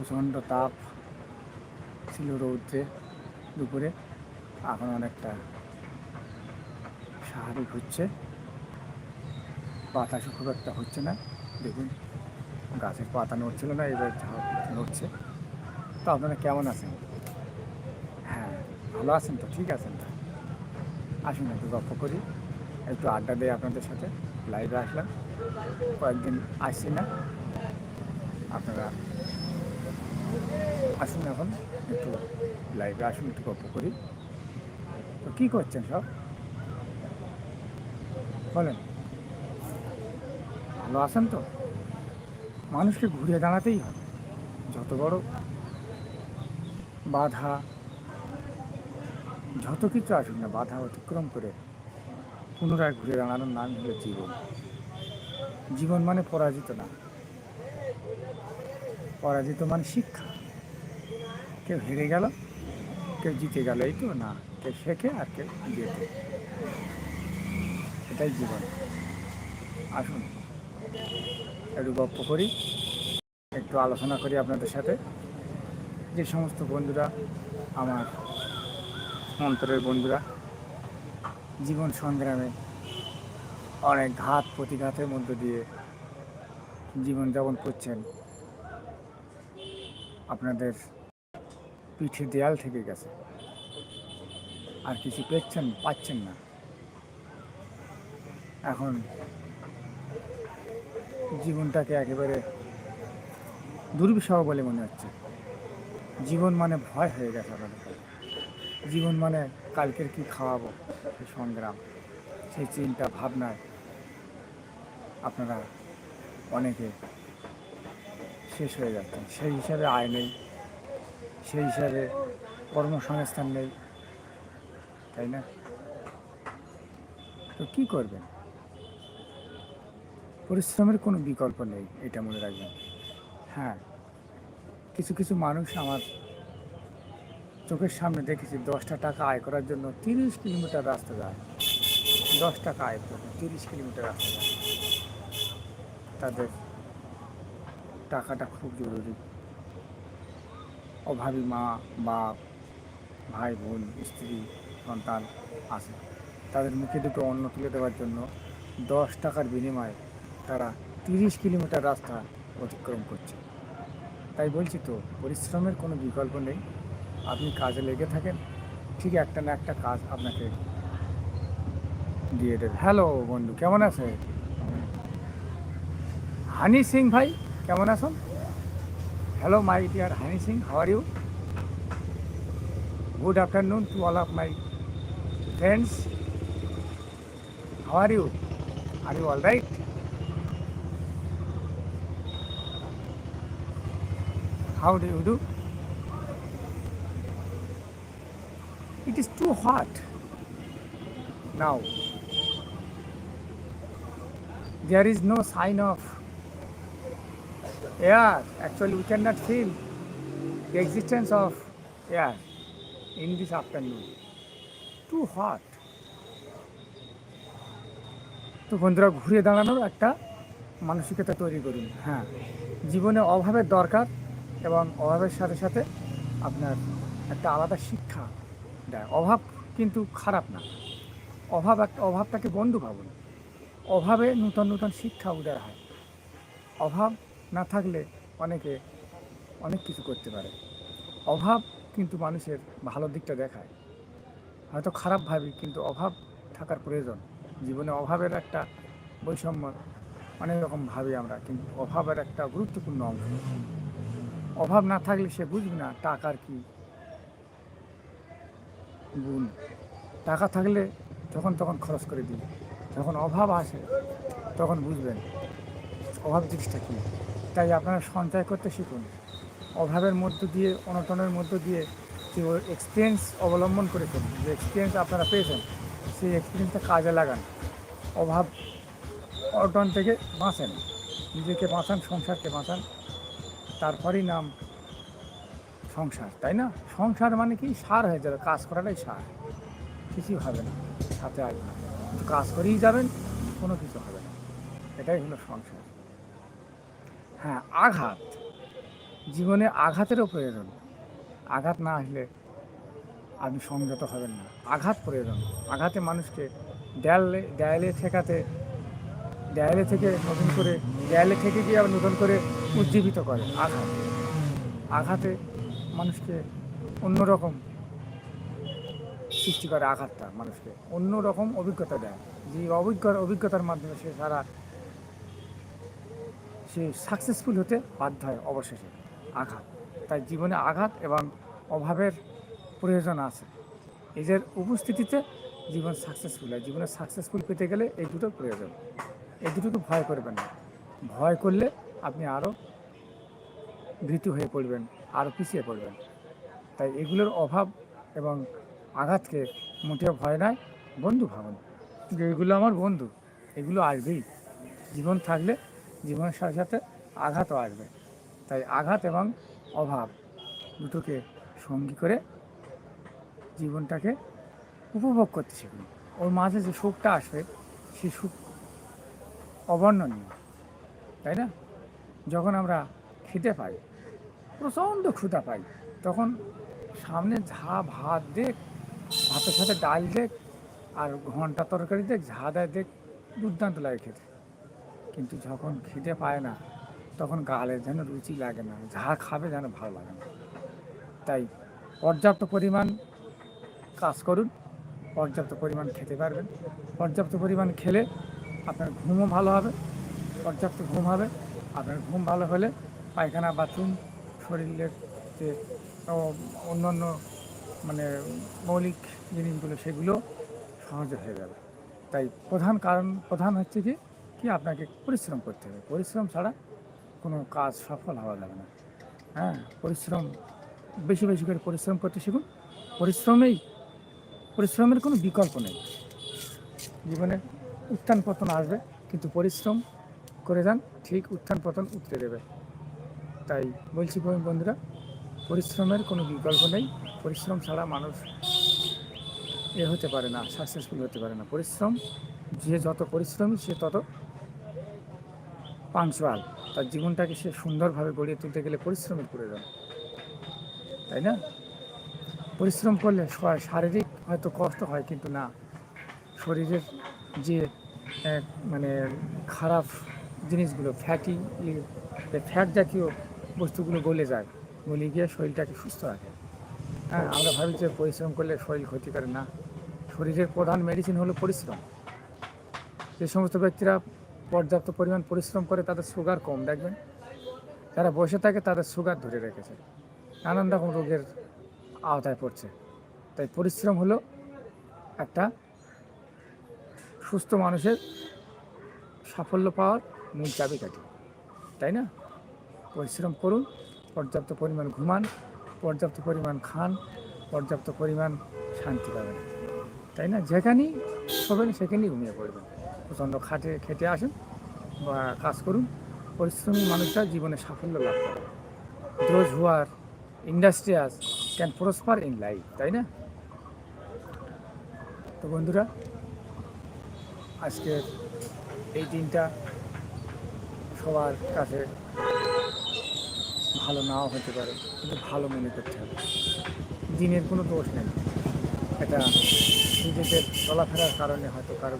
প্রচণ্ড তাপ ছিল রৌদ্রে দুপুরে। এখন অনেকটা স্বাভাবিক হচ্ছে। বাতাসও খুব একটা হচ্ছে না। দেখুন, গাছের পাতা নড়ছিল না, এবার নড়ছে। তো আপনারা কেমন আছেন? হ্যাঁ ভালো আছেন তো? ঠিক আছেন তো? আসুন একটু গল্প করি। একটু আড্ডা দেয় আপনাদের সাথে। লাইভে আসলাম। কয়েকদিন আসছি না। আপনারা আসুন এখন, একটু লাইভে আসুন, একটু গল্প করি। তো কী করছেন সব? বলেন। ভালো আছেন তো? মানুষকে ঘুরে দাঁড়াতেই হবে। যত বড় বাধা, যত কিছু আসুক না, বাধা অতিক্রম করে পুনরায় ঘুরে দাঁড়ানোর নাম হলো জীবন। জীবন মানে পরাজিত না। পরাজিত মানে শিক্ষা। কেউ হেরে গেল, কেউ জিতে গেল, এই তো, না, কেউ শেখে আর কেউ জেতে। এটাই জীবন। আসুন, একটু গল্প করি, একটু আলোচনা করি আপনাদের সাথে। যে সমস্ত বন্ধুরা, আমার অন্তরের বন্ধুরা, জীবন সংগ্রামে অনেক ঘাত প্রতিঘাতের মধ্য দিয়ে জীবনযাপন করছেন, আপনাদের পিঠে দেয়াল থেকে গেছে। আর কিছু পেচ্ছেন পাচ্ছেন না। এখন জীবনটাকে একেবারে দুর্বিষহ বলে মনে হচ্ছে। জীবন মানে ভয় হয়ে গেছে আপনাদের জীবন মানে কালকের কি খাওয়াবো? সেই সংগ্রাম, সেই চিন্তা ভাবনায় আপনারা অনেকে শেষ হয়ে যাচ্ছেন। সেই হিসাবে আয় নেই। সেই হিসাবে কর্মসংস্থান নেই তাই না? তো কী করবেন? পরিশ্রমের কোনো বিকল্প নেই, এটা মনে রাখবেন। হ্যাঁ কিছু কিছু মানুষ আমার চোখের সামনে দেখেছি, দশটা টাকা আয় করার জন্য তিরিশ কিলোমিটার রাস্তা যায়। দশ টাকা আয় করে তিরিশ কিলোমিটার রাস্তা যায়। তাদের টাকাটা খুব জরুরি। অভাবী মা, বাপ, ভাই, বোন, স্ত্রী, সন্তান আছে। তাদের মুখে দুটো অন্ন তুলে দেওয়ার জন্য দশ টাকার বিনিময়ে তারা তিরিশ কিলোমিটার রাস্তা অতিক্রম করছে। তাই বলছি তো, পরিশ্রমের কোনো বিকল্প নেই। আপনি কাজে লেগে থাকেন, ঠিক একটা না একটা কাজ আপনাকে দিয়ে দেবে। হ্যালো বন্ধু, কেমন আছে হানি সিং ভাই, কেমন আছেন? Hello, my dear Hani Singh, how are you? Good afternoon to all of my friends. How are you? Are you all right? How do you do? It is too hot now. There is no sign of air. Actually, we cannot feel the existence of air in this afternoon. Too hot. তো বন্ধুরা ঘুরে দাঁড়ানোর একটা মানসিকতা তৈরি করুন হ্যাঁ জীবনে অভাবের দরকার এবং অভাবের সাথে সাথে আপনার একটা আলাদা শিক্ষা দেয় অভাব কিন্তু খারাপ না অভাব একটা অভাবটাকে বন্ধু ভাবুন অভাবে নূতন নূতন শিক্ষা উদয় হয় অভাব না থাকলে অনেকে অনেক কিছু করতে পারে। অভাব কিন্তু মানুষের ভালো দিকটা দেখায়। হয়তো খারাপ ভাবি, কিন্তু অভাব থাকার প্রয়োজন। জীবনে অভাবের একটা বৈষম্য অনেক রকম ভাবি আমরা, কিন্তু অভাবের একটা গুরুত্বপূর্ণ অংশ। অভাব না থাকলে সে বুঝবে না টাকার কি গুণ। টাকা থাকলে যখন তখন খরচ করে দিই। যখন অভাব আসে, তখন বুঝবেন অভাব জিনিসটা কী। তাই আপনারা সঞ্চয় করতে শিখুন। অভাবের মধ্য দিয়ে, অনটনের মধ্য দিয়ে যে এক্সপিরিয়েন্স অবলম্বন করেছেন যে এক্সপিরিয়েন্স আপনারা পেয়েছেন, সেই এক্সপিরিয়েন্সটা কাজে লাগান। অভাব, অনটন থেকে বাঁচেন। নিজেকে বাঁচান, সংসারকে বাঁচান। তারপরেই নাম সংসার, তাই না? সংসার মানে কি? সার হয়ে যাবে। কাজ করাটাই সার। কিছুই হবে না। সাথে আসবে না। কাজ করেই যাবেন, কোনো কিছু হবে না। এটাই হলো সংসার। হ্যাঁ আঘাত। জীবনে আঘাতেরও প্রয়োজন। আঘাত না আসলে আপনি সংযত হবেন না। আঘাত প্রয়োজন। আঘাতে মানুষকে দেয়ালে দেয়ালে ঠেকাতে, দেয়ালে থেকে নতুন করে, দেয়ালে থেকে গিয়ে আবার নতুন করে উজ্জীবিত করে আঘাত। আঘাতে মানুষকে অন্যরকম সৃষ্টি করে আঘাতটা মানুষকে। অন্যরকম অভিজ্ঞতা দেয়। যে অভিজ্ঞ, অভিজ্ঞতার মাধ্যমে সে সারা সে সাকসেসফুল হতে বাধ্য হয় অবশেষে। আঘাত। তাই জীবনে আঘাত এবং অভাবের প্রয়োজন আছে। এদের উপস্থিতিতে জীবন সাকসেসফুল হয়। জীবনে সাকসেসফুল পেতে গেলে এই দুটো প্রয়োজন। এই দুটোকে ভয় করবেন না। ভয় করলে আপনি আরও ভীতু হয়ে পড়বেন আরও পিছিয়ে পড়বেন। তাই এগুলোর অভাব এবং আঘাতকে মোটেও ভয় নয়, বন্ধু ভাবুন। এগুলো আমার বন্ধু। এগুলো আসবেই। জীবন থাকলে জীবনের সাথে সাথে আঘাতও আসবে। তাই আঘাত এবং অভাব দুটোকে সঙ্গী করে জীবনটাকে উপভোগ করতে শিখুন। ওর মাঝে যে সুখটা আসবে, সে সুখ অবর্ণনীয়, তাই না? যখন আমরা খেতে পাই, প্রচণ্ড ক্ষুধা পাই, তখন সামনে ঝা ভাত দেখ, ভাতের সাথে ডাল দেখ, আর ঘণ্টা তরকারি দেখ, ঝা দেয় দেখ, দুর্দান্ত লাগে খেতে। কিন্তু যখন খিদে পায় না, তখন গালে যেন রুচি লাগে না, যা খাবে যেন ভালো লাগে না। তাই পর্যাপ্ত পরিমাণ কাজ করুন, পর্যাপ্ত পরিমাণ খেতে পারবেন, পর্যাপ্ত পরিমাণ খেলে আপনার ঘুমও ভালো হবে, পর্যাপ্ত ঘুম হবে, আপনার ঘুম ভালো হলে পায়খানা, বাথরুম, শরীরের যে অন্যান্য মানে মৌলিক জিনিসগুলো, সেগুলো সহজে হয়ে যাবে। তাই প্রধান কারণ, প্রধান হচ্ছে কি কি আপনাকে পরিশ্রম করতে হবে? পরিশ্রম ছাড়া কোনো কাজ সফল হওয়া যাবে না। হ্যাঁ পরিশ্রম, বেশি বেশি করে পরিশ্রম করতে শিখুন। পরিশ্রমেই, পরিশ্রমের কোনো বিকল্প নেই। জীবনে উত্থান পতন আসবে, কিন্তু পরিশ্রম করে যান, ঠিক উত্থান পতন উঠতে দেবে। তাই বলছি বন্ধু- বন্ধুরা, পরিশ্রমের কোনো বিকল্প নেই। পরিশ্রম ছাড়া মানুষ এ হতে পারে না, সাকসেসফুল হতে পারে না। পরিশ্রম, যে যত পরিশ্রমী সে তত পাংচুয়াল তার জীবনটাকে সে সুন্দরভাবে গড়িয়ে তুলতে গেলে পরিশ্রমের প্রয়োজন, তাই না? পরিশ্রম করলে শারীরিক হয়তো কষ্ট হয়, কিন্তু না। শরীরের যে মানে খারাপ জিনিসগুলো ফ্যাটি ফ্যাট জাতীয় বস্তুগুলো গলে যায়, গলে গিয়ে শরীরটাকে সুস্থ রাখে। হ্যাঁ আমরা ভাবি যে পরিশ্রম করলে শরীর ক্ষতি করে না। শরীরের প্রধান মেডিসিন হলো পরিশ্রম। যে সমস্ত ব্যক্তিরা পর্যাপ্ত পরিমাণ পরিশ্রম করে তাদের সুগার কম, দেখবেন? যারা বসে থাকে তাদের সুগার ধরে রেখেছে। নানান রকম রোগের আওতায় পড়ছে। তাই পরিশ্রম হলো একটা সুস্থ মানুষের সাফল্য পাওয়ার মূল চাবিকাঠি। তাই না? পরিশ্রম করুন, পর্যাপ্ত পরিমাণ ঘুমান, পর্যাপ্ত পরিমাণ খান, পর্যাপ্ত পরিমাণ শান্তি পাবেন। তাই না? যেখানেই শোবেন, সেখানেই ঘুমিয়ে পড়বেন। প্রচণ্ড খাটে খেটে আসুন বা কাজ করুন, পরিশ্রমী মানুষরা জীবনে সাফল্য লাভ করে those who are industrious can prosper in life তাই না? তো বন্ধুরা, আজকের এই দিনটা সবার কাছে ভালো নাও হতে পারে, কিন্তু ভালো মনে করতে হবে। দিনের কোনো দোষ নেই। এটা নিজেদের চলাফেরার কারণে হয়তো কারও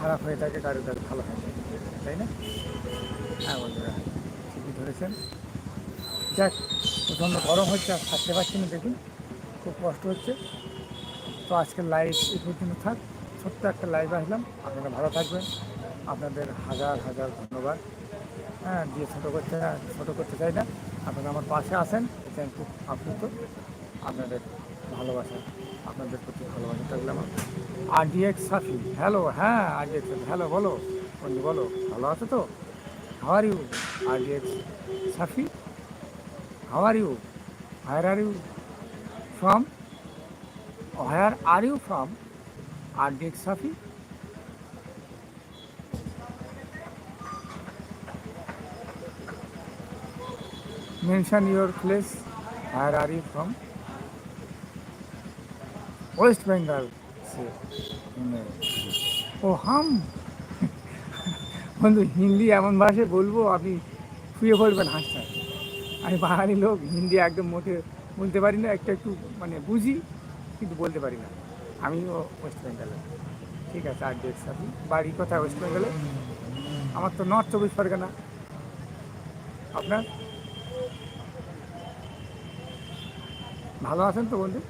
খারাপ হয়ে থাকে কারোর কারও ভালো হয়ে থাকে তাই না? হ্যাঁ বন্ধুরা, ঠিকই ধরেছেন। যাক, প্রচণ্ড গরম হচ্ছে, আর থাকতে পারছি না দেখুন খুব কষ্ট হচ্ছে। তো আজকের লাইভ এই পর্যন্ত থাক। ছোট্ট একটা লাইভ আসলাম। আপনারা ভালো থাকবেন। আপনাদের হাজার হাজার ধন্যবাদ। হ্যাঁ দিয়ে ছোটো করতে ছোটো করতে চাই না, আপনারা আমার পাশে আসেন। এটা আমি খুব আপ্লুত। আপনাদের ভালোবাসা, আপনাদের প্রতি ভালোবাসা থাকলে আমার আর ডিএক্স সাফি। হ্যালো হ্যাঁ আর ডিএক্স হ্যালো, বলো, বন্ধু, বলো, ভালো আছো তো? হাওয়ার ইউ আর ডিএক্স সাফি? How are you where are you from where are you from RDX Safi? Mention your place. Where are you from? West Bengal. ও, হাম বন্ধু, হিন্দি এমন ভাষায় বলব, আপনি শুয়ে পড়বেন হাসতে হাসতে। আমি বাঙালি লোক, হিন্দি একদম মোটে বলতে পারি না, একটু একটু মানে বুঝি, কিন্তু বলতে পারি না আমিও ওয়েস্ট বেঙ্গলে ঠিক আছে, আর ডেটস আপনি বাড়ি কোথায় ওয়েস্ট বেঙ্গলে আমার তো নর্থ চব্বিশ পরগনা আপনার ভালো আছেন তো বন্ধু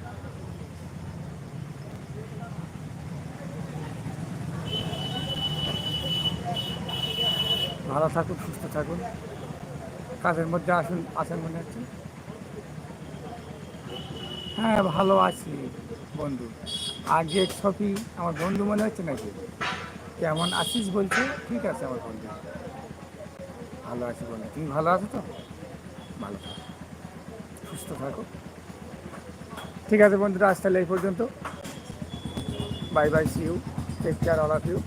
ভালো থাকুন, সুস্থ থাকুন। কাজের মধ্যে আসুন, আছেন মনে হচ্ছে? হ্যাঁ ভালো আছি বন্ধু। আগে ছবি আমার বন্ধু মনে হচ্ছে নাকি? কেমন আছিস বলছে? ঠিক আছে আমার বন্ধু। ভালো আছি বন্ধু। তুমি ভালো আছো তো? ভালো থাকো। সুস্থ থাকো। ঠিক আছে বন্ধুরা, আজ তাহলে এই পর্যন্ত। Bye bye see you take care all of you